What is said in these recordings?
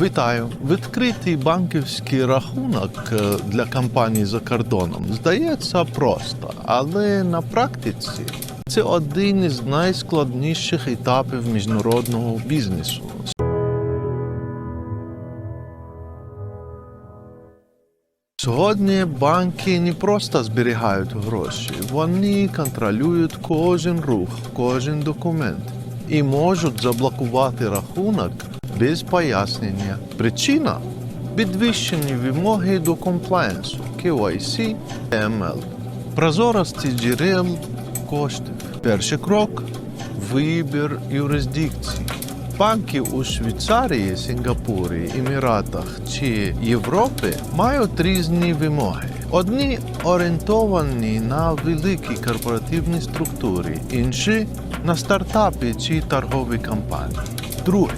Вітаю! Відкритий банківський рахунок е, для компаній за кордоном здається просто, але на практиці це один із найскладніших етапів міжнародного бізнесу. Сьогодні банки не просто зберігають гроші, вони контролюють кожен рух, кожен документ і можуть заблокувати рахунок без пояснення. Причина підвищені вимоги до комплаєнсу KYC ML, прозорості джерел коштів. Перший крок вибір юрисдикції. Банки у Швейцарії, Сінгапурі, Еміратах чи Європі мають різні вимоги. Одні орієнтовані на великі корпоративні структури, інші на стартапи чи торгові компанії. Друге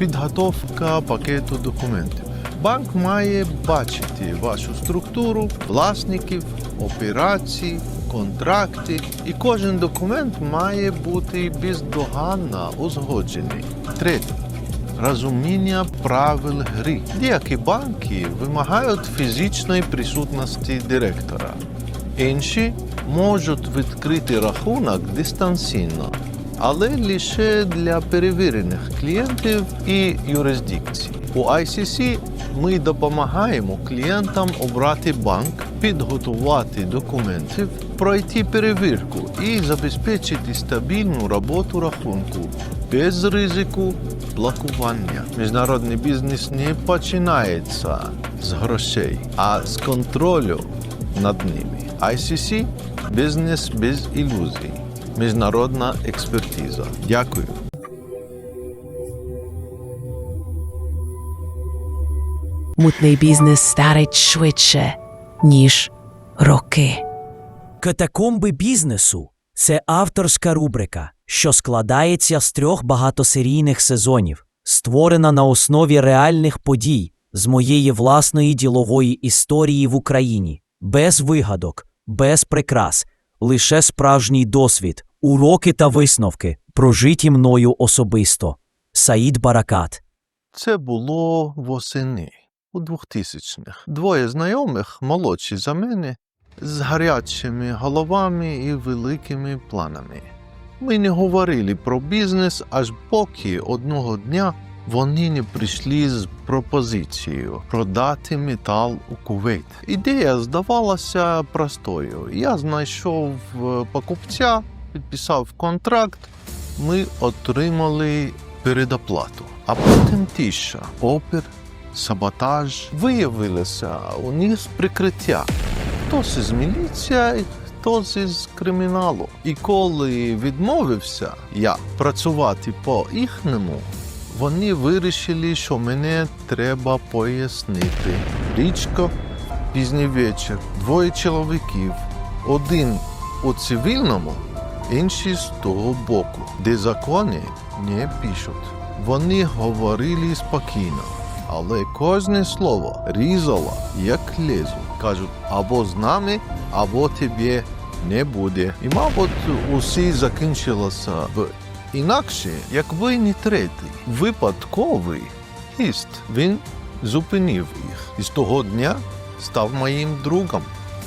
підготовка пакету документів. Банк має бачити вашу структуру, власників, операції, контракти, і кожен документ має бути бездоганно узгоджений. Третє. Розуміння правил гри. Деякі банки вимагають фізичної присутності директора. Інші можуть відкрити рахунок дистанційно, але лише для перевірених клієнтів і юрисдикцій. У ICC ми допомагаємо клієнтам обрати банк, підготувати документів, пройти перевірку і забезпечити стабільну роботу рахунку без ризику блокування. Міжнародний бізнес не починається з грошей, а з контролю над ними. ICC – бізнес без ілюзій. Міжнародна експертиза. Дякую. Мутний бізнес старить швидше, ніж роки. Катакомби бізнесу це авторська рубрика, що складається з трьох багатосерійних сезонів, створена на основі реальних подій з моєї власної ділової історії в Україні, без вигадок, без прикрас, лише справжній досвід, уроки та висновки, прожиті мною особисто. Саїд Баракат. Це було восени у 2000-х. Двоє знайомих, молодші за мене, з гарячими головами і великими планами. Ми не говорили про бізнес, аж поки одного дня вони не прийшли з пропозицією продати метал у Кувейт. Ідея здавалася простою. Я знайшов е, покупця, підписав контракт, ми отримали передоплату. А потім тиша, опір, саботаж. Виявилося у них прикриття. Хтось із міліції, хтось із криміналу. І коли відмовився я працювати по їхньому, вони вирішили, що мене треба пояснити. Річка, пізній вечір, двоє чоловіків, один у цивільному, інший з того боку, де закони не пишуть. Вони говорили спокійно, але кожне слово різало, як лезо. Кажуть, або з нами, або тебе не буде. І, мабуть, усе закінчилося в інакше, якби не третій, випадковий гість. Він зупинив їх. І з того дня став моїм другом,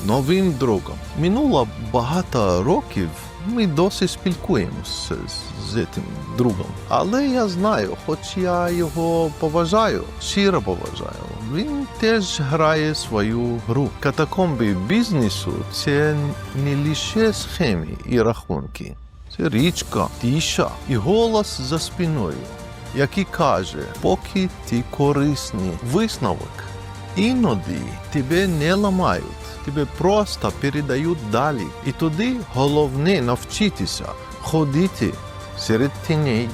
новим другом. Минуло багато років. Ми досі спілкуємося з, з цим другом. Але я знаю, хоч я його поважаю, щиро поважаю, він теж грає свою гру. Катакомби бізнесу це не лише схеми і рахунки. Це річка, тиша і голос за спиною, який каже, поки ти корисний висновок, іноді тебе не ламають. Тебе просто передають далі. І тоді головне навчитися ходити серед тіней